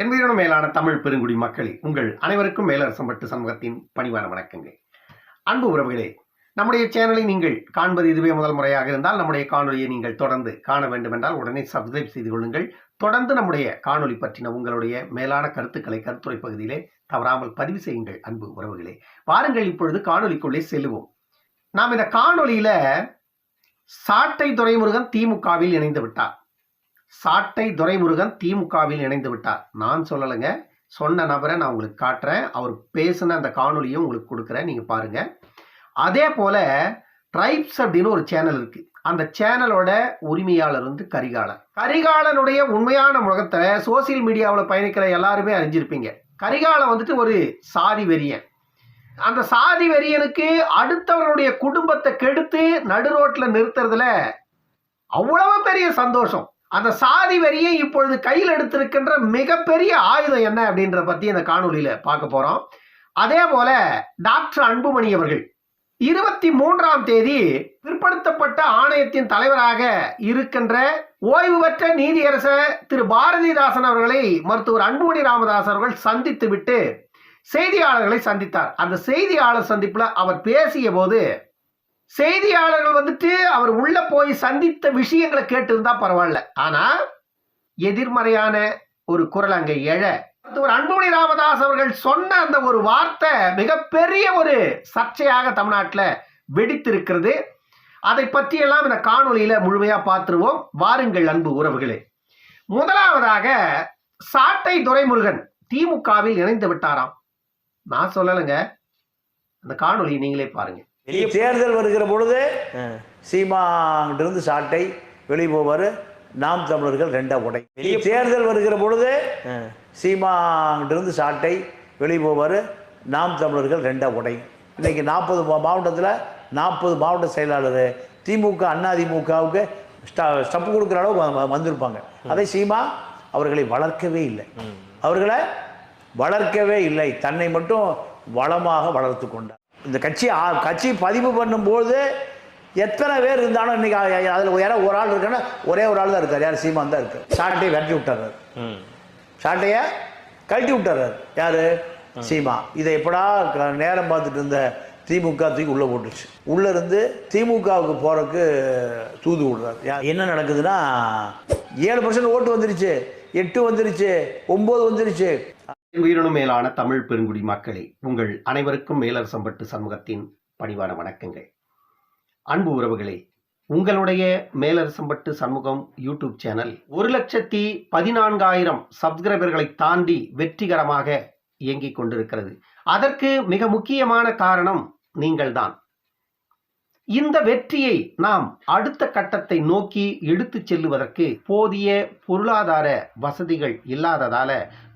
என்பதனும் மேலான தமிழ் பெருங்குடி மக்களே உங்கள் அனைவருக்கும் மேலரசம்பட்டு சமூகத்தின் பணிவான வணக்கங்கள். அன்பு உறவுகளே நம்முடைய சேனலை நீங்கள் காண்பது இதுவே முதல் முறையாக இருந்தால் நம்முடைய காணொலியை நீங்கள் தொடர்ந்து காண வேண்டும் என்றால் உடனே சப்ஸ்கிரைப் செய்து கொள்ளுங்கள். தொடர்ந்து நம்முடைய காணொலி பற்றின உங்களுடைய மேலான கருத்துக்களை கருத்துரை பகுதியிலே தவறாமல் பதிவு செய்யுங்கள் அன்பு உறவுகளே. வாருங்கள் இப்பொழுது காணொளிக்குள்ளே செல்லுவோம். நாம் இந்த காணொலியில சாட்டை துரைமுருகன் திமுகவில் இணைந்து விட்டார். சாட்டை துரைமுருகன் திமுகவில் இணைந்து விட்டார். நான் சொல்லலைங்க. சொன்ன நபரை நான் உங்களுக்கு காட்டுறேன். அவர் பேசின அந்த காணொலியும் உங்களுக்கு கொடுக்குறேன். நீங்கள் பாருங்க. அதே போல ட்ரைப்ஸ் அப்படின்னு ஒரு சேனல் இருக்கு. அந்த சேனலோட உரிமையாளர் வந்து கரிகாலன். கரிகாலனுடைய உண்மையான முகத்தை சோசியல் மீடியாவில் பயணிக்கிற எல்லாருமே அறிஞ்சிருப்பீங்க. கரிகாலன் வந்துட்டு ஒரு சாதி வெறியன். அந்த சாதி வெறியனுக்கு அடுத்தவருடைய குடும்பத்தை கெடுத்து நடு ரோட்டில் நிறுத்துறதுல அவ்வளவு பெரிய சந்தோஷம். அந்த சாதி வரியை இப்பொழுது கையில் எடுத்திருக்கின்ற மிகப்பெரிய ஆயுதம் என்ன அப்படின்ற பத்தி இந்த காணொளியில பார்க்க போறோம். அதே போல டாக்டர் அன்புமணி அவர்கள் இருபத்தி மூன்றாம் தேதி பிற்படுத்தப்பட்ட ஆணையத்தின் தலைவராக இருக்கின்ற ஓய்வு பெற்ற நீதியரசர் திரு பாரதிதாசன் அவர்களை மருத்துவர் அன்புமணி ராமதாஸ் அவர்கள் சந்தித்து விட்டு செய்தியாளர்களை சந்தித்தார். அந்த செய்தியாளர் சந்திப்புல அவர் பேசிய போது செய்தியாளர்கள் வந்துட்டு அவர் உள்ள போய் சந்தித்த விஷயங்களை கேட்டிருந்தா பரவாயில்ல. ஆனா எதிர்மறையான ஒரு குரல் அங்கே எழ. ஒரு அன்புமணி ராமதாஸ் அவர்கள் சொன்ன அந்த ஒரு வார்த்தை மிகப்பெரிய ஒரு சர்ச்சையாக தமிழ்நாட்டில் வெடித்திருக்கிறது. அதை பற்றியெல்லாம் இந்த காணொலியில முழுமையா பார்த்துருவோம். வாருங்கள் அன்பு உறவுகளே. முதலாவதாக சாட்டை துரைமுருகன் திமுகவில் இணைந்து விட்டாராம். நான் சொல்லலைங்க. அந்த காணொலியை நீங்களே பாருங்கள் தேர்தல் வருகிற பொழுது சீமாங்கிட்ட இருந்து சாட்டை வெளியே போவார். நாம் தமிழர்கள் ரெண்டா உடை. வெளியே தேர்தல் வருகிற பொழுது சீமாங்கிட்ட இருந்து சாட்டை வெளியே போவார். நாம் தமிழர்கள் ரெண்டா உடை. இன்னைக்கு நாற்பது மாவட்டத்தில் நாற்பது மாவட்ட செயலாளர் திமுக அண்ணா திமுகவுக்கு ஸ்டப் கொடுக்குற அளவு வந்திருப்பாங்க. அதை சீமா அவர்களை வளர்க்கவே இல்லை. அவர்களை வளர்க்கவே இல்லை. தன்னை மட்டும் வளமாக வளர்த்து கொண்டார். இந்த கட்சி கட்சி பதிவு பண்ணும்போது எத்தனை பேர் இருந்தாலும் இன்னைக்கு அதில் யாரோ ஒரு ஆள் இருக்கான்னா ஒரே ஒரு ஆள் தான் இருக்கார். யார்? சீமான் தான் இருக்கார். சாட்டையை விரட்டி விட்டார் சாட்டையை கழட்டி விட்டார் யாரு? சீமா. இதை எப்படா நேரம் பார்த்துட்டு இருந்த திமுக தூக்கி உள்ள போட்டுச்சு உள்ள இருந்து திமுகவுக்கு போறதுக்கு தூது விடுறாரு. என்ன நடக்குதுன்னா ஏழு பர்சன்ட் ஓட்டு வந்துருச்சு. எட்டு வந்துருச்சு. ஒன்பது வந்துருச்சு. உயிரினும் மேலான தமிழ் பெருங்குடி மக்களே உங்கள் அனைவருக்கும் மேலரசம்பட்டு சமூகத்தின் பணிவான வணக்கங்கள். அன்பு உறவுகளே உங்களுடைய மேலரசம்பட்டு சமூகம் யூடியூப் சேனல் ஒரு லட்சத்தி பதினான்காயிரம் சப்ஸ்கிரைபர்களை தாண்டி வெற்றிகரமாக இயங்கிக் கொண்டிருக்கிறது. அதற்கு மிக முக்கியமான காரணம் நீங்கள்தான். இந்த வெற்றியை நாம் அடுத்த கட்டத்தை நோக்கி எடுத்துச் செல்லுவதற்கு போதிய பொருளாதார வசதிகள் இல்லாததால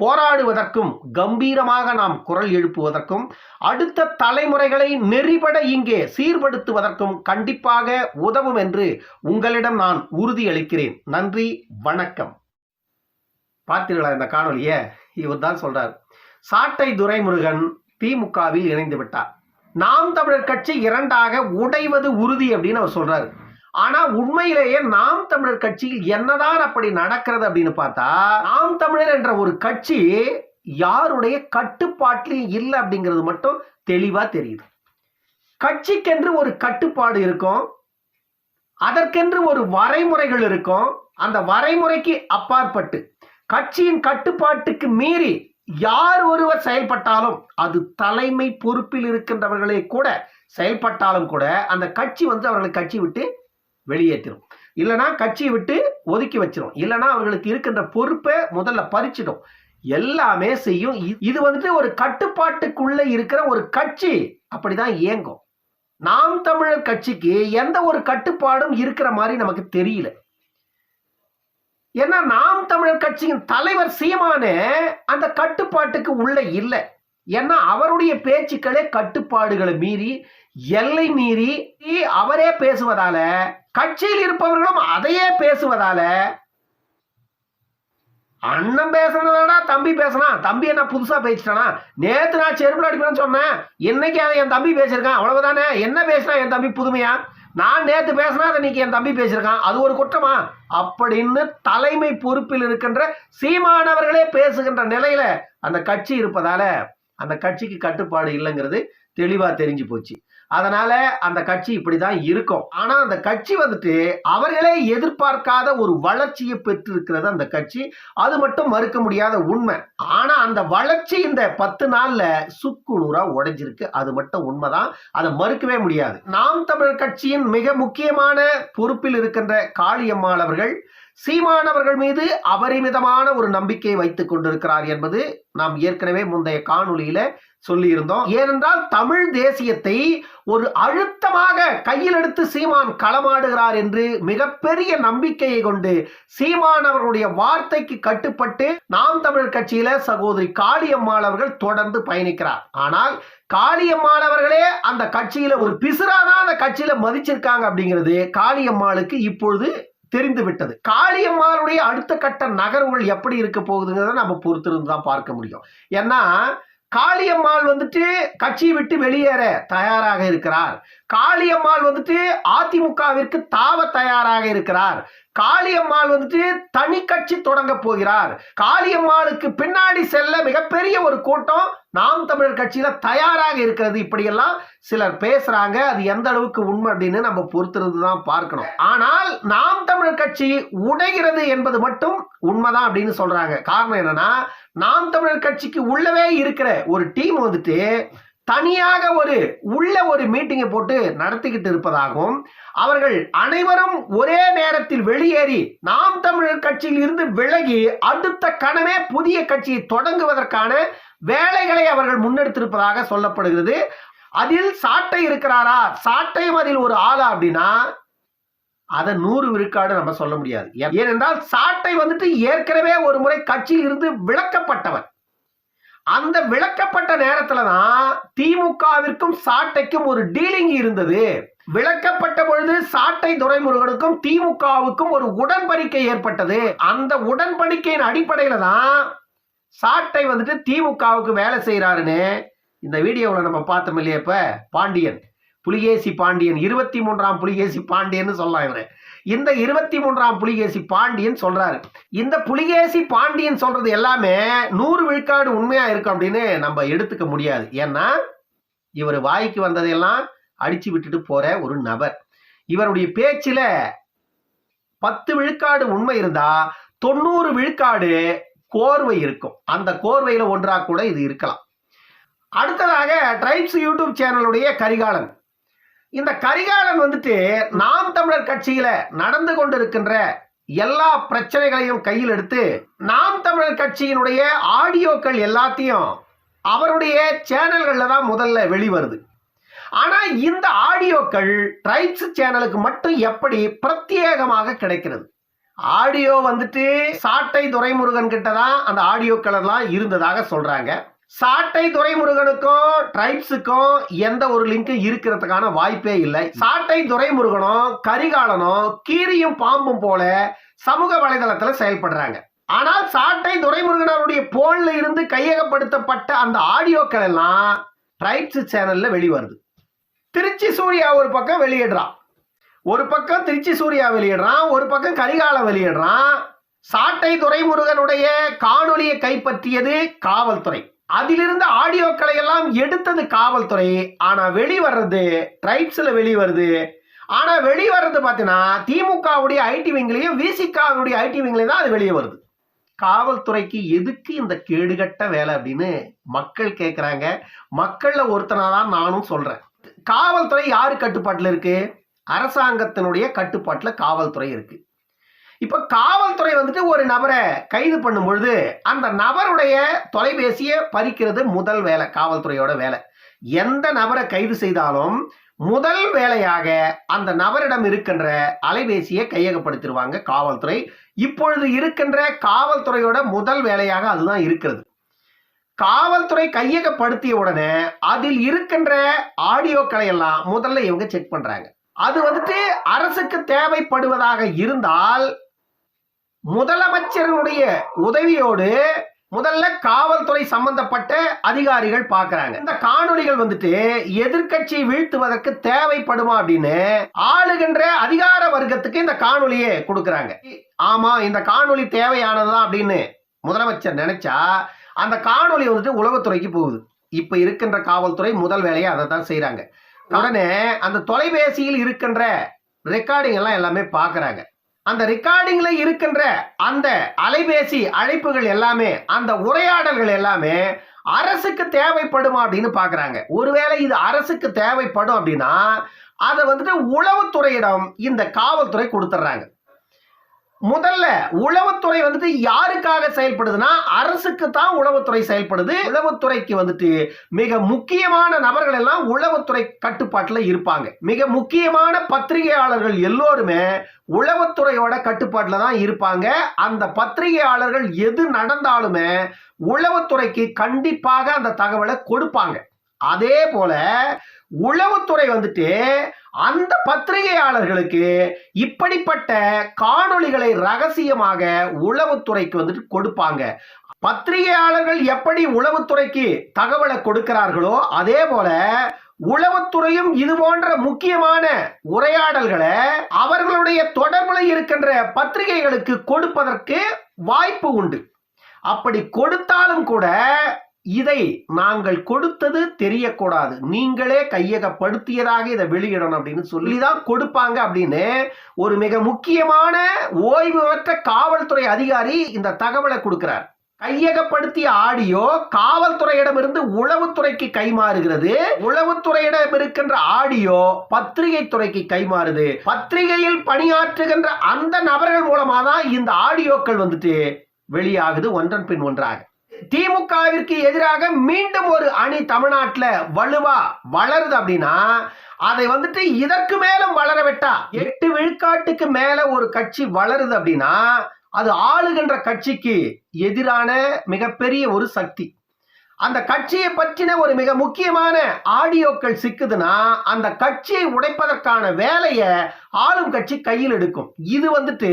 போராடுவதற்கும் கம்பீரமாக நாம் குரல் எழுப்புவதற்கும் அடுத்த தலைமுறைகளை நெறிபட இங்கே சீர்படுத்துவதற்கும் கண்டிப்பாக உதவும் என்று உங்களிடம் நான் உறுதியளிக்கிறேன். நன்றி வணக்கம். பார்த்தீர்களா இந்த காணொலியை இவர் தான் சொல்றார். சாட்டை துரைமுருகன் திமுகவில் இணைந்து விட்டார். நாம் தமிழர் கட்சி இரண்டாக உடைவது உறுதி அப்படின்னு அவர் சொல்றாரு. ஆனா உண்மையிலேயே நாம் தமிழர் கட்சியில் என்னதான் அப்படி நடக்கிறது அப்படின்னு பார்த்தா நாம் தமிழர் என்ற ஒரு கட்சி யாருடைய கட்டுப்பாட்டிலையும் இல்லை அப்படிங்கிறது மட்டும் தெளிவா தெரியுது. கட்சிக்கென்று ஒரு கட்டுப்பாடு இருக்கும் அதற்கென்று ஒரு வரைமுறைகள் இருக்கும் அந்த வரைமுறைக்கு அப்பாற்பட்டு கட்சியின் கட்டுப்பாட்டுக்கு மீறி யார் ஒருவர் செயல்பட்டாலும் அது தலைமை பொறுப்பில் இருக்கின்றவர்களே கூட செயல்பட்டாலும் கூட அந்த கட்சி வந்து அவர்களை கட்சி விட்டு வெளியேற்றிடும் இல்லைன்னா கட்சியை விட்டு ஒதுக்கி வச்சிடும் இல்லைன்னா அவர்களுக்கு இருக்கின்ற பொறுப்பை முதல்ல பறிச்சிடும். எல்லாமே செய்யும். இது வந்துட்டு ஒரு கட்டுப்பாட்டுக்குள்ள இருக்கிற ஒரு கட்சி. அப்படிதான் இயங்கும். நாம் தமிழர் கட்சிக்கு எந்த ஒரு கட்டுப்பாடும் இருக்கிற மாதிரி நமக்கு தெரியல. ஏன்னா நாம் தமிழர் கட்சியின் தலைவர் சீமானே அந்த கட்டுப்பாட்டுக்கு உள்ள இல்லை. ஏன்னா அவருடைய பேச்சுக்களே கட்டுப்பாடுகளை மீறி எல்லை மீறி அவரே பேசுவதால கட்சியில் இருப்பவர்களும் அதையே பேசுவதால அண்ணன் பேசுனதா தம்பி பேசுனா. தம்பி என்ன புதுசா பேசிட்டானா? நேத்து நான் செருப்பு அடிக்கணும்னு சொன்னேன். இன்னைக்கு அதை என் தம்பி பேசியிருக்கான். அவ்வளவுதானே? என்ன பேசினா என் தம்பி புதுமையா? நான் நேத்து பேசினா அதை இன்னைக்கு என் தம்பி பேசியிருக்கான். அது ஒரு குற்றமா? அப்படின்னு தலைமை பொறுப்பில் இருக்கின்ற சீமானவர்களே பேசுகின்ற நிலையில அந்த கட்சி இருப்பதால அந்த கட்சிக்கு கட்டுப்பாடு இல்லைங்கிறது தெளிவா தெரிஞ்சு போச்சு. அதனால அந்த கட்சி இப்படிதான் இருக்கும். ஆனா அந்த கட்சி வந்துட்டு அவர்களே எதிர்பார்க்காத ஒரு வளர்ச்சியை பெற்றிருக்கிறது அந்த கட்சி. அது மட்டும் மறுக்க முடியாத உண்மை. ஆனா அந்த வளர்ச்சி இந்த பத்து நாள்ல சுக்கு நூறா உடைஞ்சிருக்கு. அது மட்டும் உண்மைதான். அதை மறுக்கவே முடியாது. நாம் தமிழர் கட்சியின் மிக முக்கியமான பொறுப்பில் இருக்கின்ற காளியம்மாள் அவர்கள் சீமானவர்கள் மீது அபரிமிதமான ஒரு நம்பிக்கையை வைத்துக் கொண்டிருக்கிறார் என்பது நாம் ஏற்கனவே முந்தைய காணொலியில சொல்லியிருந்தோம். ஏனென்றால் தமிழ் தேசியத்தை ஒரு அழுத்தமாக கையில் எடுத்து சீமான் களமாடுகிறார் என்று மிகப்பெரிய நம்பிக்கையை கொண்டு சீமான் அவர்களுடைய வார்த்தைக்கு கட்டுப்பட்டு நாம் தமிழர் கட்சியில சகோதரி காளியம்மாள் அவர்கள் தொடர்ந்து பயணிக்கிறார். ஆனால் காளியம்மாள் அவர்களே அந்த கட்சியில ஒரு பிசுராதான் அந்த கட்சியில மதிச்சிருக்காங்க அப்படிங்கிறது காளியம்மாளுக்கு இப்பொழுது தெரிந்து விட்டது. காளியம்மாளுடைய அடுத்த கட்ட நகர்வுகள் எப்படி இருக்க போகுதுங்கிறத நம்ம பொறுத்திருந்து தான் பார்க்க முடியும். ஏன்னா காளியம்மாள் வந்துட்டு கட்சியை விட்டு வெளியேற தயாராக இருக்கிறார். காளியம்மாள் வந்துட்டு அதிமுகவிற்கு தாவ தயாராக இருக்கிறார். காளியம்மாள் வந்துட்டு தனி கட்சி தொடங்க போகிறார். காளியம்மாளுக்கு பின்னாடி செல்ல மிகப்பெரிய ஒரு கூட்டம் நாம் தமிழர் கட்சியில தயாராக இருக்கிறது. இப்படியெல்லாம் சிலர் பேசுறாங்க. அது எந்த அளவுக்கு உண்மை அப்படின்னு நம்ம பொறுத்திருந்து தான் பார்க்கணும். ஆனால் நாம் தமிழர் கட்சி உடைகிறது என்பது மட்டும் உண்மைதான் அப்படின்னு சொல்றாங்க. காரணம் என்னன்னா நாம் தமிழர் கட்சிக்கு உள்ளவே இருக்கிற ஒரு டீம் வந்துட்டு தனியாக ஒரு உள்ள ஒரு மீட்டிங்கை போட்டு நடத்திக்கிட்டு இருப்பதாகவும் அவர்கள் அனைவரும் ஒரே நேரத்தில் வெளியேறி நாம் தமிழர் கட்சியில் இருந்து விலகி அடுத்த கணமே புதிய கட்சியை தொடங்குவதற்கான வேலைகளை அவர்கள் முன்னெடுத்திருப்பதாக சொல்லப்படுகிறது. அதில் சாட்டை இருக்கிறாரா? சாட்டையும் அதில் ஒரு ஆளா அப்படின்னா அதை நூறு விழுக்காடு நம்ம சொல்ல முடியாது. ஏன்- ஏனென்றால் சாட்டை வந்துட்டு ஏற்கனவே ஒரு முறை கட்சியில் இருந்து விளக்கப்பட்டவர் அந்த விளக்கப்பட்ட நேரத்துல தான் திமுகவிற்கும் சாட்டைக்கும் ஒரு டீலிங் இருந்தது. விளக்கப்பட்ட பொழுது சாட்டை துரைமுருகனுக்கும் திமுகவுக்கும் ஒரு உடன்படிக்கை ஏற்பட்டது. அந்த உடன்படிக்கையின் அடிப்படையில தான் சாட்டை வந்துட்டு திமுகவுக்கு வேலை செய்யறாருன்னு இந்த வீடியோவில் நம்ம பார்த்தோம் இல்லையா இப்ப? பாண்டியன். புலிகேசி பாண்டியன் இருபத்தி மூன்றாம் புலிகேசி பாண்டியன்னு சொல்லலாம் இவரு. இந்த இருபத்தி மூன்றாம் புலிகேசி பாண்டியன் சொல்றாரு. இந்த புலிகேசி பாண்டியன் சொல்றது எல்லாமே நூறு விழுக்காடு உண்மையா இருக்கும் அப்படின்னு நம்ம எடுத்துக்க முடியாது. ஏன்னா இவர் வாய்க்கு வந்ததையெல்லாம் அடிச்சு விட்டுட்டு போற ஒரு நபர். இவருடைய பேச்சில பத்து விழுக்காடு உண்மை இருந்தா தொண்ணூறு விழுக்காடு கோர்வை இருக்கும். அந்த கோர்வையில ஒன்றா கூட இது இருக்கலாம். அடுத்ததாக ட்ரைப்ஸ் யூடியூப் சேனலுடைய கரிகாலன். இந்த கரிகாலன் வந்துட்டு நாம் தமிழர் கட்சியில நடந்து கொண்டிருக்கின்ற எல்லா பிரச்சனைகளையும் கையில் எடுத்து நாம் தமிழர் கட்சியினுடைய ஆடியோக்கள் எல்லாத்தையும் அவருடைய சேனல்களில் தான் முதல்ல வெளிவருது. ஆனால் இந்த ஆடியோக்கள் ட்ரைப்ஸ் சேனலுக்கு மட்டும் எப்படி பிரத்யேகமாக கிடைக்கிறது? ஆடியோ வந்துட்டு சாட்டை துரைமுருகன் கிட்ட தான் அந்த ஆடியோக்கள் எல்லாம் இருந்ததாக சொல்றாங்க. சாட்டை துரைமுருகனுக்கும் ட்ரைப்ஸுக்கும் எந்த ஒரு லிங்கும் இருக்கிறதுக்கான வாய்ப்பே இல்லை. சாட்டை துரைமுருகனும் கரிகாலனும் கீரியும் பாம்பும் போல சமூக வலைதளத்துல செயல்படுறாங்க. ஆனால் சாட்டை துரைமுருகனருடைய போன்ல இருந்து கையகப்படுத்தப்பட்ட அந்த ஆடியோக்கள் எல்லாம் ட்ரைப்ஸ் சேனல்ல வெளிவருது. திருச்சி சூர்யா ஒரு பக்கம் வெளியிடுறான். ஒரு பக்கம் திருச்சி சூர்யா வெளியிடுறான் ஒரு பக்கம் கரிகாலம் வெளியிடுறான். சாட்டை துரைமுருகனுடைய காணொலியை கைப்பற்றியது காவல்துறை. அதிலிருந்த ஆடியோக்களை எல்லாம் எடுத்தது காவல்துறை. ஆனா வெளிவர்றது ட்ரைப்ஸ்ல வெளிவருது. ஆனா வெளிவர்றது பார்த்தீங்கன்னா திமுகவுடைய ஐடி விங்லையும் விசிகாவுடைய ஐடி விங்லையும் தான் அது வெளியே வருது. காவல்துறைக்கு எதுக்கு இந்த கேடுகட்ட வேலை அப்படின்னு மக்கள் கேட்குறாங்க மக்கள்ல ஒருத்தனா தான் நானும் சொல்றேன். காவல்துறை யாரு கட்டுப்பாட்டில் இருக்கு? அரசாங்கத்தினுடைய கட்டுப்பாட்டில் காவல்துறை இருக்கு. இப்ப காவல்துறை வந்துட்டு ஒரு நபரை கைது பண்ணும் பொழுது அந்த நபருடைய தொலைபேசியை பறிக்கிறது முதல் வேலை காவல்துறையோட வேலை. எந்த நபரை கைது செய்தாலும் முதல் வேலையாக அந்த நபரிடம் இருக்கின்ற அலைபேசியை கையகப்படுத்திடுவாங்க காவல்துறை. இப்பொழுது இருக்கின்ற காவல்துறையோட முதல் வேலையாக அதுதான் இருக்கிறது. காவல்துறை கையகப்படுத்திய உடனே அதில் இருக்கின்ற ஆடியோக்களை எல்லாம் முதல்ல இவங்க செக் பண்றாங்க. அது வந்துட்டு அரசுக்கு தேவைப்படுவதாக இருந்தால் முதலமைச்சருடைய உதவியோடு முதல்ல காவல்துறை சம்பந்தப்பட்ட அதிகாரிகள் பாக்குறாங்க இந்த காணொலிகள் வந்துட்டு எதிர்க்கட்சியை வீழ்த்துவதற்கு தேவைப்படுமா அப்படின்னு ஆளுகின்ற அதிகார வர்க்கத்துக்கு இந்த காணொலியை கொடுக்கறாங்க. ஆமா இந்த காணொலி தேவையானதுதான் அப்படின்னு முதலமைச்சர் நினைச்சா அந்த காணொலி வந்துட்டு உளவுத்துறைக்கு போகுது. இப்ப இருக்கின்ற காவல்துறை முதல் வேலையை அதை தான் செய்யறாங்க உடனே அந்த தொலைபேசியில் இருக்கின்ற ரெக்கார்டிங் எல்லாம் எல்லாமே பாக்குறாங்க அந்த ரெக்கார்டிங்ல இருக்கின்ற அந்த அலைபேசி அழைப்புகள் எல்லாமே அந்த உரையாடல்கள் எல்லாமே அரசுக்கு தேவைப்படுமா அப்படின்னு பார்க்கறாங்க ஒருவேளை இது அரசுக்கு தேவைப்படும் அப்படின்னா அதை வந்துட்டு உளவுத்துறையிடம் இந்த காவல்துறை கொடுத்துட்றாங்க முதல்ல உளவுத்துறை வந்துட்டு யாருக்காக செயல்படுதுன்னா அரசுக்கு தான் உளவுத்துறை செயல்படுது. உளவுத்துறைக்கு வந்துட்டு மிக முக்கியமான நபர்கள் எல்லாம் உளவுத்துறை கட்டுப்பாட்டில் இருப்பாங்க. மிக முக்கியமான பத்திரிகையாளர்கள் எல்லோருமே உளவுத்துறையோட கட்டுப்பாட்டில் தான் இருப்பாங்க. அந்த பத்திரிகையாளர்கள் எது நடந்தாலுமே உளவுத்துறைக்கு கண்டிப்பாக அந்த தகவலை கொடுப்பாங்க. அதே போல உளவுத்துறை வந்துட்டு அந்த பத்திரிகையாளர்களுக்கு இப்படிப்பட்ட காணொளிகளை ரகசியமாக உளவுத்துறைக்கு வந்துட்டு கொடுப்பாங்க. பத்திரிகையாளர்கள் எப்படி உளவுத்துறைக்கு தகவலை கொடுக்கிறார்களோ அதே போல உளவுத்துறையும் இது போன்ற முக்கியமான உரையாடல்களை அவர்களுடைய தொடர்புல இருக்கின்ற பத்திரிகைகளுக்கு கொடுப்பதற்கு வாய்ப்பு உண்டு. அப்படி கொடுத்தாலும் கூட இதை நாங்கள் கொடுத்தது தெரியக்கூடாது. நீங்களே கையகப்படுத்தியதாக இதை வெளியிடணும் அப்படின்னு சொல்லி தான் கொடுப்பாங்க அப்படின்னு ஒரு மிக முக்கியமான ஓய்வு பெற்ற காவல்துறை அதிகாரி இந்த தகவலை கொடுக்கிறார். கையகப்படுத்திய ஆடியோ காவல்துறையிடமிருந்து உளவுத்துறைக்கு கைமாறுகிறது. உளவுத்துறையிடம் இருக்கின்ற ஆடியோ பத்திரிகை துறைக்கு கைமாறுது. பத்திரிகையில் பணியாற்றுகின்ற அந்த நபர்கள் மூலமா தான் இந்த ஆடியோக்கள் வந்துட்டு வெளியாகுது ஒன்றன் பின் ஒன்றாக. திமுகவிற்கு எதிராக மீண்டும் ஒரு அணி தமிழ்நாட்டில் வலுவா வளருது அப்படின்னா அதை வந்துட்டு இதற்கு மேலும் வளர விட்டா எட்டு விழுக்காட்டுக்கு மேல ஒரு கட்சி வளருது அப்படின்னா அது ஆளுகின்ற கட்சிக்கு எதிரான மிகப்பெரிய ஒரு சக்தி. அந்த கட்சியை பற்றின ஒரு மிக முக்கியமான ஆடியோக்கள் சிக்குதுன்னா அந்த கட்சியை உடைப்பதற்கான வேலையை ஆளும் கட்சி கையில் எடுக்கும். இது வந்துட்டு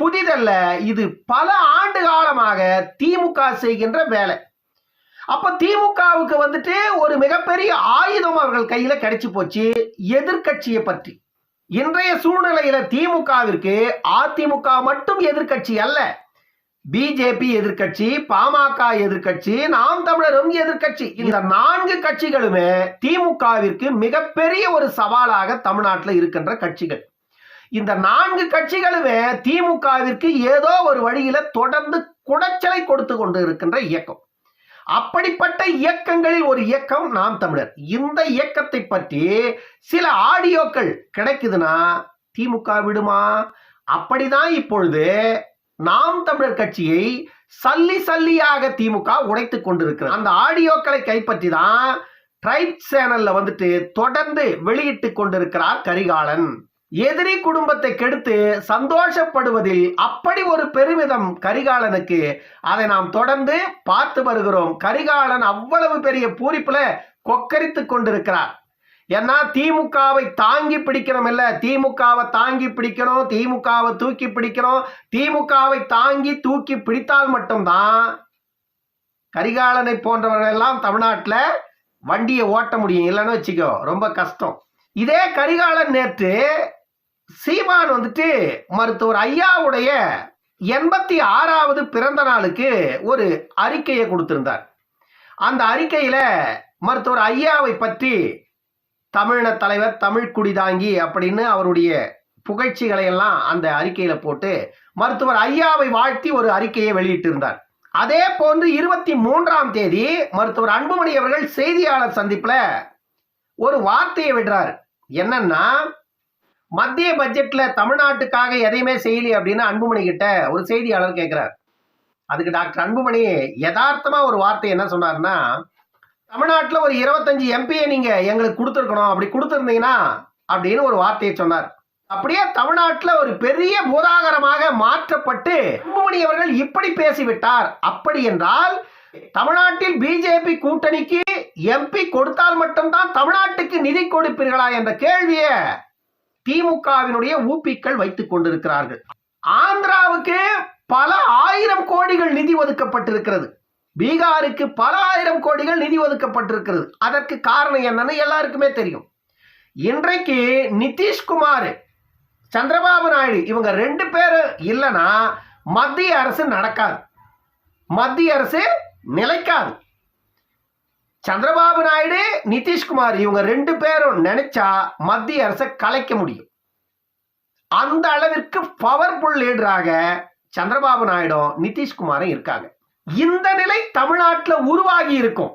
புதிதல்ல இது பல ஆண்டு காலமாக திமுக செய்கின்ற வேலை. அப்ப திமுகவுக்கு வந்துட்டு ஒரு மிகப்பெரிய ஆயுதம் அவர்கள் கையில கிடைச்சி போச்சு எதிர்க்கட்சியை பற்றி. இன்றைய சூழ்நிலையில திமுகவிற்கு அதிமுக மட்டும் எதிர்க்கட்சி அல்ல. பிஜேபி எதிர்க்கட்சி பாமக எதிர்க்கட்சி நாம் தமிழரும் எதிர்க்கட்சி. இந்த நான்கு கட்சிகளுமே திமுகவிற்கு மிகப்பெரிய ஒரு சவாலாக தமிழ்நாட்டில் இருக்கின்ற கட்சிகள். இந்த நான்கு கட்சிகளுமே திமுகவிற்கு ஏதோ ஒரு வழியில தொடர்ந்து குடைச்சலை கொடுத்து கொண்டு இருக்கின்ற இயக்கம். அப்படிப்பட்ட இயக்கங்களில் ஒரு இயக்கம் நாம் தமிழர். இந்த இயக்கத்தை பற்றி சில ஆடியோக்கள் கிடைக்குதுன்னா திமுக விடுமா? அப்படிதான் இப்பொழுது நாம் தமிழர் கட்சியை சல்லி சல்லியாக திமுக உடைத்துக் கொண்டிருக்கிறது. அந்த ஆடியோக்களை கைப்பற்றி தான் ட்ரைப் சேனல்ல வந்துட்டு தொடர்ந்து வெளியிட்டு கொண்டிருக்கிறார் கரிகாலன். எதிரி குடும்பத்தை கெடுத்து சந்தோஷப்படுவதில் அப்படி ஒரு பெருமிதம் கரிகாலனுக்கு. அதை நாம் தொடர்ந்து பார்த்து வருகிறோம். கரிகாலன் அவ்வளவு பெரிய பூரிப்புல கொக்கரித்து கொண்டிருக்கிறார். ஏன்னா திமுகவை தாங்கி பிடிக்கணும் இல்ல. திமுகவை தாங்கி பிடிக்கணும் திமுகவை தூக்கி பிடிக்கணும். திமுகவை தாங்கி தூக்கி பிடித்தால் மட்டும்தான் கரிகாலனை போன்றவர்கள் எல்லாம் தமிழ்நாட்டில் வண்டியை ஓட்ட முடியும். இல்லைன்னு வச்சுக்கோ ரொம்ப கஷ்டம். இதே கரிகாலன் நேற்று சீமான் வந்துட்டு மருத்துவர் ஐயாவுடைய எண்பத்தி ஆறாவது பிறந்த நாளுக்கு ஒரு அறிக்கையை கொடுத்திருந்தார். அந்த அறிக்கையில மருத்துவர் ஐயாவை பற்றி தமிழின தலைவர் தமிழ் குடிதாங்கி அப்படின்னு அவருடைய புகழ்ச்சிகளை எல்லாம் அந்த அறிக்கையில போட்டு மருத்துவர் ஐயாவை வாழ்த்தி ஒரு அறிக்கையை வெளியிட்டிருந்தார். அதே போன்று இருபத்தி மூன்றாம் தேதி மருத்துவர் அன்புமணி அவர்கள் செய்தியாளர் சந்திப்புல ஒரு வார்த்தையை விடுறார். என்னன்னா மத்திய பட்ஜெட்ல தமிழ்நாட்டுக்காக எதையுமே செய்யலி அப்படின்னு அன்புமணி கிட்ட ஒரு செய்தியாளர் கேட்கிறார் அதுக்கு டாக்டர் அன்புமணி யதார்த்தமா ஒரு வார்த்தை என்ன சொன்னார்னா தமிழ்நாட்டில் ஒரு இருபத்தஞ்சு எம்பியை நீங்க எங்களுக்கு கொடுத்துருக்கணும். அப்படி கொடுத்துருந்தீங்கன்னா அப்படின்னு ஒரு வார்த்தையை சொன்னார். அப்படியே தமிழ்நாட்டில் ஒரு பெரிய பூதாகரமாக மாற்றப்பட்டு அன்புமணி அவர்கள் இப்படி பேசிவிட்டார். அப்படி என்றால் தமிழ்நாட்டில் பிஜேபி கூட்டணிக்கு எம்பி கொடுத்தால் மட்டும்தான் தமிழ்நாட்டுக்கு நிதி கொடுப்பீர்களா என்ற கேள்வியை திமுகவினுடைய ஊப்பிக்கள் வைத்துக் கொண்டிருக்கிறார்கள். ஆந்திராவுக்கு பல ஆயிரம் கோடிகள் நிதி ஒதுக்கப்பட்டிருக்கிறது. பீகாருக்கு பல ஆயிரம் கோடிகள் நிதி ஒதுக்கப்பட்டிருக்கிறது. அதற்கு காரணம் என்னன்னு எல்லாருக்குமே தெரியும். இன்றைக்கு நிதிஷ்குமார் சந்திரபாபு நாயுடு இவங்க ரெண்டு பேரும் இல்லைன்னா மத்திய அரசு நடக்காது. மத்திய அரசு நிலைக்காது. சந்திரபாபு நாயுடு நிதிஷ்குமார் இவங்க ரெண்டு பேரும் நினைச்சா மத்திய அரசை கலைக்க முடியும். அந்த அளவிற்கு பவர்ஃபுல் லீடராக சந்திரபாபு நாயுடும் நிதிஷ்குமாரும் இருக்காங்க. இந்த நிலை தமிழ்நாட்டில் உருவாகி இருக்கும்.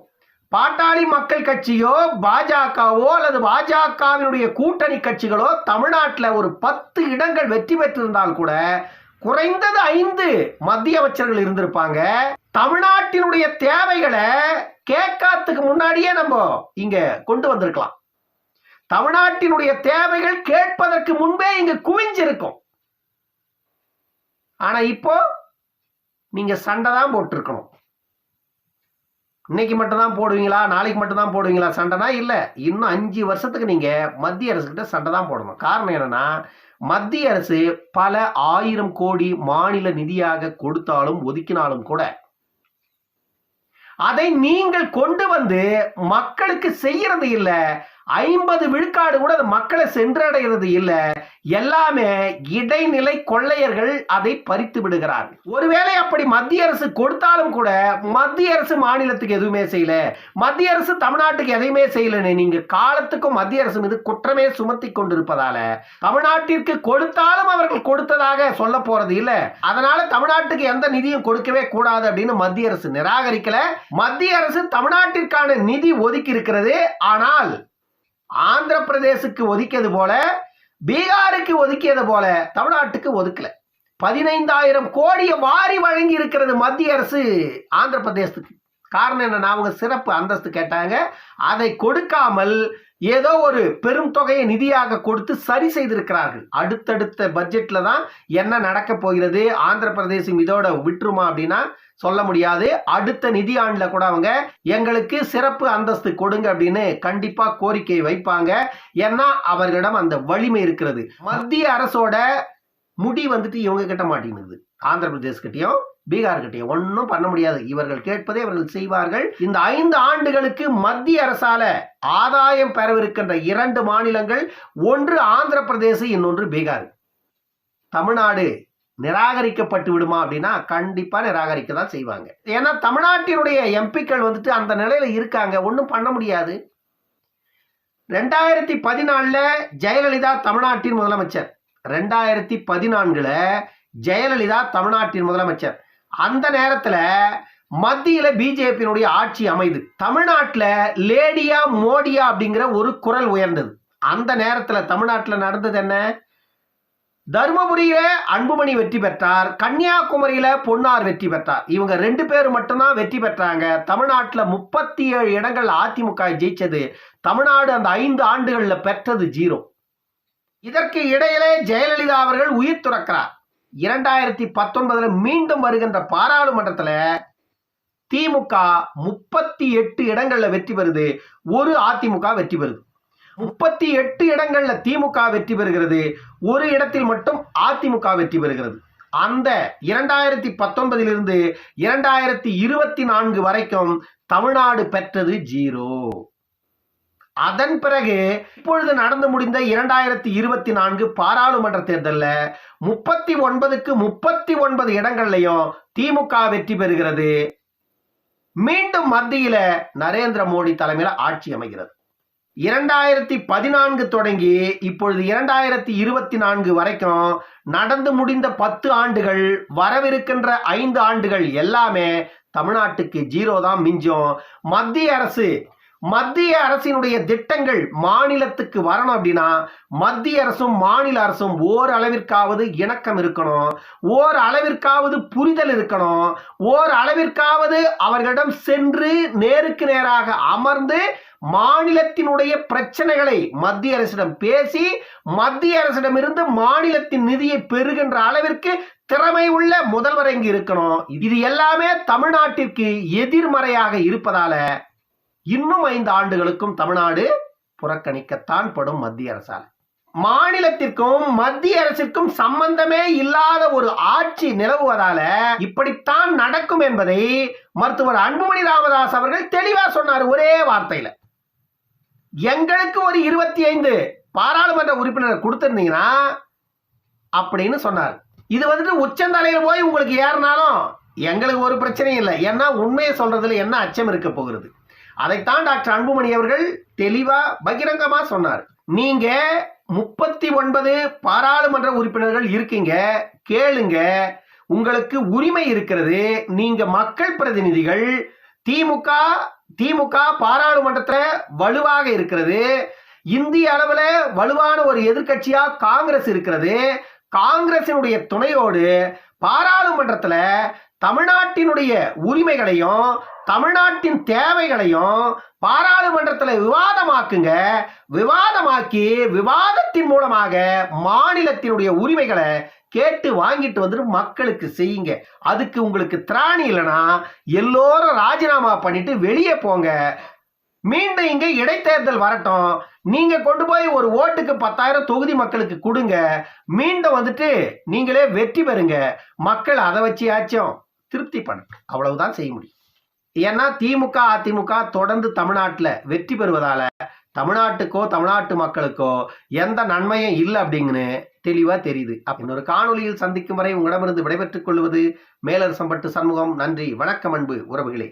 பாட்டாளி மக்கள் கட்சியோ பாஜகவோ அல்லது பாஜகவினுடைய கூட்டணி கட்சிகளோ தமிழ்நாட்டில் ஒரு பத்து இடங்கள் வெற்றி பெற்றிருந்தால் கூட குறைந்தது ஐந்து மத்திய அமைச்சர்கள் இருந்திருப்பாங்க. தமிழ்நாட்டினுடைய தேவைகளை கேட்காததுக்கு முன்னாடியே நம்ம இங்க கொண்டு வந்திருக்கலாம். தமிழ்நாட்டினுடைய தேவைகள் கேட்பதற்கு முன்பே இங்க குவிஞ்சிருக்கும். ஆனா இப்போ நீங்க சண்டை தான் போட்டிருக்கணும். இன்னைக்கு மட்டும் தான் போடுவீங்களா? நாளைக்கு மட்டும் தான் போடுவீங்களா? சண்டைனா இல்லை. இன்னும் அஞ்சு வருஷத்துக்கு நீங்க மத்திய அரசுக்கிட்ட சண்டை தான் போடணும். காரணம் என்னன்னா மத்திய அரசு பல ஆயிரம் கோடி மாநில நிதியாக கொடுத்தாலும் ஒதுக்கினாலும் கூட அதை நீங்கள் கொண்டு வந்து மக்களுக்கு செய்யறது இல்ல. ஐம்பது விழுக்காடு கூட அது மக்களை சென்றடைகிறது இல்ல. எல்லாமே இடைநிலை கொள்ளையர்கள் அதை பறித்து விடுகிறார்கள். ஒருவேளை அப்படி மத்திய அரசு கொடுத்தாலும் கூட மத்திய அரசு மாநிலத்துக்கு எதுவுமே செய்யல. மத்திய அரசு தமிழ்நாட்டுக்கு எதையுமே செய்யலன்னு நீங்க காலத்துக்கும் மத்திய அரசு மீது குற்றமே சுமத்தி கொண்டிருப்பதால தமிழ்நாட்டிற்கு கொடுத்தாலும் அவர்கள் கொடுத்ததாக சொல்ல போறது இல்ல. அதனால தமிழ்நாட்டுக்கு எந்த நிதியும் கொடுக்கவே கூடாது அப்படின்னு மத்திய அரசு நிராகரிக்கல. மத்திய அரசு தமிழ்நாட்டிற்கான நிதி ஒதுக்கி இருக்கிறது. ஆனால் ஆந்திர பிரதேசுக்கு ஒதுக்கியது போல பீகாருக்கு ஒதுக்கியது போல தமிழ்நாட்டுக்கு ஒதுக்கல. பதினைந்தாயிரம் கோடியை வாரி வழங்கி இருக்கிறது மத்திய அரசு ஆந்திர பிரதேசத்துக்கு காரணம் என்னன்னா அவங்க சிறப்பு அந்தஸ்து கேட்டாங்க. அதை கொடுக்காமல் ஏதோ ஒரு பெரும் தொகையை நிதியாக கொடுத்து சரி செய்திருக்கிறார்கள். அடுத்தடுத்த பட்ஜெட்டில் தான் என்ன நடக்க போகிறது? ஆந்திர பிரதேசம் இதோட விட்டுருமா அப்படின்னா சொல்ல முடியாது. அடுத்த நிதி கூட அவங்க எங்களுக்கு சிறப்பு அந்தஸ்து கொடுங்க அப்படின்னு கண்டிப்பா கோரிக்கை வைப்பாங்க. ஏன்னா அவர்களிடம் அந்த வலிமை இருக்கிறது. மத்திய அரசோட முடி வந்துட்டு இவங்க கிட்ட மாட்டேங்குது ஆந்திர பிரதேஷ் கிட்டயும் பீகார் கிட்டயும் ஒன்றும் பண்ண முடியாது. இவர்கள் கேட்பதை இவர்கள் செய்வார்கள். இந்த ஐந்து ஆண்டுகளுக்கு மத்திய அரசால ஆதாயம் பெறவிருக்கின்ற இரண்டு மாநிலங்கள் ஒன்று ஆந்திர பிரதேசம் இன்னொன்று பீகார். தமிழ்நாடு நிராகரிக்கப்பட்டு விடுமா அப்படின்னா கண்டிப்பாக நிராகரிக்க தான் செய்வாங்க. ஏன்னா தமிழ்நாட்டினுடைய எம்பிக்கள் வந்துட்டு அந்த நிலையில் இருக்காங்க. ஒன்றும் பண்ண முடியாது. ரெண்டாயிரத்தி பதினாலில் ஜெயலலிதா தமிழ்நாட்டின் முதலமைச்சர். ரெண்டாயிரத்தி பதினான்கில் ஜெயலலிதா தமிழ்நாட்டின் முதலமைச்சர். அந்த நேரத்தில் மத்தியில் பிஜேபியினுடைய ஆட்சி அமைது. தமிழ்நாட்டில் லேடியா மோடியா அப்படிங்கிற ஒரு குரல் உயர்ந்தது. அந்த நேரத்தில் தமிழ்நாட்டில் நடந்தது என்ன? தருமபுரியில அன்புமணி வெற்றி பெற்றார். கன்னியாகுமரியில பொன்னார் வெற்றி பெற்றார். இவங்க ரெண்டு பேர் மட்டும்தான் வெற்றி பெற்றாங்க. தமிழ்நாட்டில் முப்பத்தி ஏழு இடங்கள் அதிமுக ஜெயிச்சது. தமிழ்நாடு அந்த ஐந்து ஆண்டுகளில் பெற்றது ஜீரோ. இதற்கு இடையிலே ஜெயலலிதா அவர்கள் உயிர் துறக்கிறார். இரண்டாயிரத்தி பத்தொன்பதுல மீண்டும் வருகின்ற பாராளுமன்றத்தில் திமுக முப்பத்தி எட்டு இடங்கள்ல வெற்றி பெறுது. ஒரு அதிமுக வெற்றி பெறுது. முப்பத்தி எட்டு இடங்கள்ல திமுக வெற்றி பெறுகிறது. ஒரு இடத்தில் மட்டும் அதிமுக வெற்றி பெறுகிறது. அந்த இரண்டாயிரத்தி பத்தொன்பதிலிருந்து இரண்டாயிரத்தி இருபத்தி நான்கு வரைக்கும் தமிழ்நாடு பெற்றது ஜீரோ. அதன் பிறகு இப்பொழுது நடந்து முடிந்த இரண்டாயிரத்தி இருபத்தி நான்கு பாராளுமன்ற தேர்தலில் முப்பத்தி ஒன்பதுக்கு முப்பத்தி ஒன்பது இடங்கள்லையும் திமுக வெற்றி பெறுகிறது. மீண்டும் மத்தியில நரேந்திர மோடி தலைமையில் ஆட்சி அமைகிறது. இரண்டாயிரத்தி பதினான்கு தொடங்கி இப்பொழுது இரண்டாயிரத்தி இருபத்தி நான்கு வரைக்கும் நடந்து முடிந்த பத்து ஆண்டுகள் வரவிருக்கின்ற ஐந்து ஆண்டுகள் எல்லாமே தமிழ்நாட்டுக்கு ஜீரோ தான் மிஞ்சும். மத்திய அரசு மத்திய அரசினுடைய திட்டங்கள் மாநிலத்துக்கு வரணும் அப்படின்னா மத்திய அரசும் மாநில அரசும் ஓர் அளவிற்காவது இணக்கம் இருக்கணும். ஓர் அளவிற்காவது புரிதல் இருக்கணும். ஓர் அளவிற்காவது அவர்களிடம் சென்று நேருக்கு நேராக அமர்ந்து மாநிலத்தினுடைய பிரச்சனைகளை மத்திய அரசிடம் பேசி மத்திய அரசிடமிருந்து மாநிலத்தின் நிதியை பெறுகின்ற அளவிற்கு திறமை உள்ள முதல்வர் இங்கு இருக்கணும். இது எல்லாமே தமிழ்நாட்டிற்கு எதிர்மறையாக இருப்பதால இன்னும் ஐந்து ஆண்டுகளுக்கும் தமிழ்நாடு புறக்கணிக்கத்தான் படும் மத்திய அரசால். மாநிலத்திற்கும் மத்திய அரசிற்கும் சம்பந்தமே இல்லாத ஒரு ஆட்சி நிலவுவதால இப்படித்தான் நடக்கும் என்பதை மருத்துவர் அன்புமணி ராமதாஸ் அவர்கள் தெளிவா சொன்னார் ஒரே வார்த்தையில. எங்களுக்கு ஒரு இருபத்தி ஐந்து பாராளுமன்ற உறுப்பினர் கொடுத்திருந்தீங்கன்னா அப்படின்னு சொன்னார். இது வந்துட்டு உச்சந்தலையில் போய் உங்களுக்கு ஏறினாலும் எங்களுக்கு ஒரு பிரச்சனையும் இல்லை. ஏன்னா உண்மையை சொல்றதுல என்ன அச்சம் இருக்க போகிறது? அதைத்தான் டாக்டர் அன்புமணி அவர்கள் தெளிவாக பகிரங்கமாக சொன்னார். நீங்க முப்பத்தி ஒன்பது பாராளுமன்ற உறுப்பினர்கள் இருக்கீங்க கேளுங்க உங்களுக்கு உரிமை இருக்கிறது நீங்க மக்கள் பிரதிநிதிகள் திமுக திமுக பாராளுமன்றத்தில் வலுவாக இருக்கிறது இந்திய அளவில் வலுவான ஒரு எதிர்கட்சியா காங்கிரஸ் இருக்கிறது காங்கிரசினுடைய துணையோடு பாராளுமன்றத்தில் தமிழ்நாட்டினுடைய உரிமைகளையும் தமிழ்நாட்டின் தேவைகளையும் பாராளுமன்றத்தில் விவாதமாக்குங்க. விவாதமாக்கி விவாதத்தின் மூலமாக மாநிலத்தினுடைய உரிமைகளை கேட்டு வாங்கிட்டு வந்துட்டு மக்களுக்கு செய்யுங்க. அதுக்கு உங்களுக்கு திராணி இல்லைன்னா எல்லோரும் ராஜினாமா பண்ணிட்டு வெளியே போங்க. மீண்டும் இங்கே இடைத்தேர்தல் வரட்டும். நீங்க கொண்டு போய் ஒரு ஓட்டுக்கு பத்தாயிரம் தொகுதி மக்களுக்கு கொடுங்க. மீண்டும் வந்துட்டு நீங்களே வெற்றி பெறுங்க. மக்கள் அதை வச்சியாச்சும் திருப்தி பண்ண. அவ்வளவுதான் செய்ய முடியும். ஏன்னா திமுக அதிமுக தொடர்ந்து தமிழ்நாட்டில் வெற்றி பெறுவதால தமிழ்நாட்டுக்கோ தமிழ்நாட்டு மக்களுக்கோ எந்த நன்மையும் இல்லை அப்படிங்கன்னு தெளிவா தெரியுது. அப்ப இன்னொரு காணொலியில் சந்திக்கும் வரை உங்களிடமிருந்து விடைபெற்றுக் கொள்வது மேலரசம்பட்டு சண்முகம். நன்றி வணக்கம் அன்பு உறவுகளே.